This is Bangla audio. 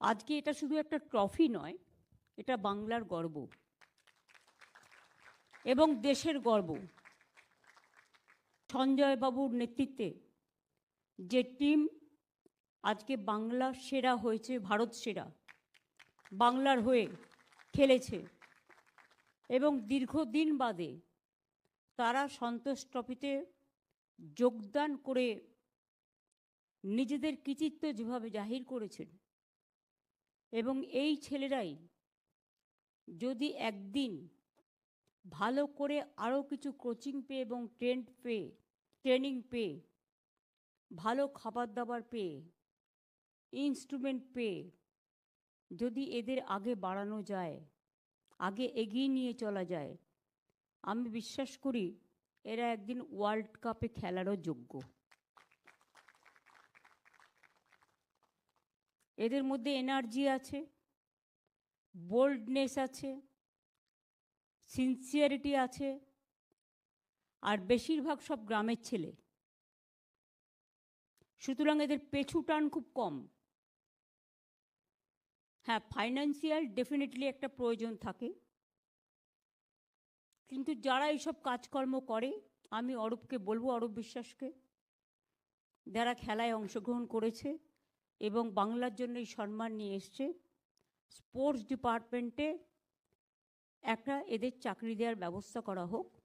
আজকে এটা শুধু একটা ট্রফি নয়, এটা বাংলার গর্ব এবং দেশের গর্ব। সঞ্জয় বাবুর নেতৃত্বে যে টিম আজকে বাংলা সেরা হয়েছে, ভারত সেরা, বাংলার হয়ে খেলেছে এবং দীর্ঘদিন বাদে তারা সন্তোষ ট্রফিতে যোগদান করে নিজেদের কৃতিত্ব যেভাবে জাহির করেছেন এবং এই ছেলেরাই যদি একদিন ভালো করে আরও কিছু কোচিং পেয়ে এবং ট্রেন্ড পেয়ে ট্রেনিং পেয়ে, ভালো খাবার দাবার পেয়ে ইনস্ট্রুমেন্ট পেয়ে যদি এদের আগে বাড়ানো যায়, আগে এগিয়ে নিয়ে চলা যায়, আমি বিশ্বাস করি এরা একদিন ওয়ার্ল্ড কাপে খেলারও যোগ্য। এদের মধ্যে এনার্জি আছে বোল্ডনেস আছে সিনসিয়ারিটি আছে, আর বেশিরভাগ সব গ্রামের ছেলে। সুতরাং এদের পেছু টান খুব কম। হ্যাঁ ফাইন্যান্সিয়াল ডেফিনেটলি একটা প্রয়োজন থাকে। কিন্তু যারা এইসব কাজকর্ম করে, আমি অরূপকে বলব, অরূপ বিশ্বাসকে, যারা খেলায় অংশগ্রহণ করেছে এবং বাংলার জন্য এই সম্মান নিয়ে এসছে। স্পোর্টস ডিপার্টমেন্টে একটা এদের চাকরি দেওয়ার ব্যবস্থা করা হোক।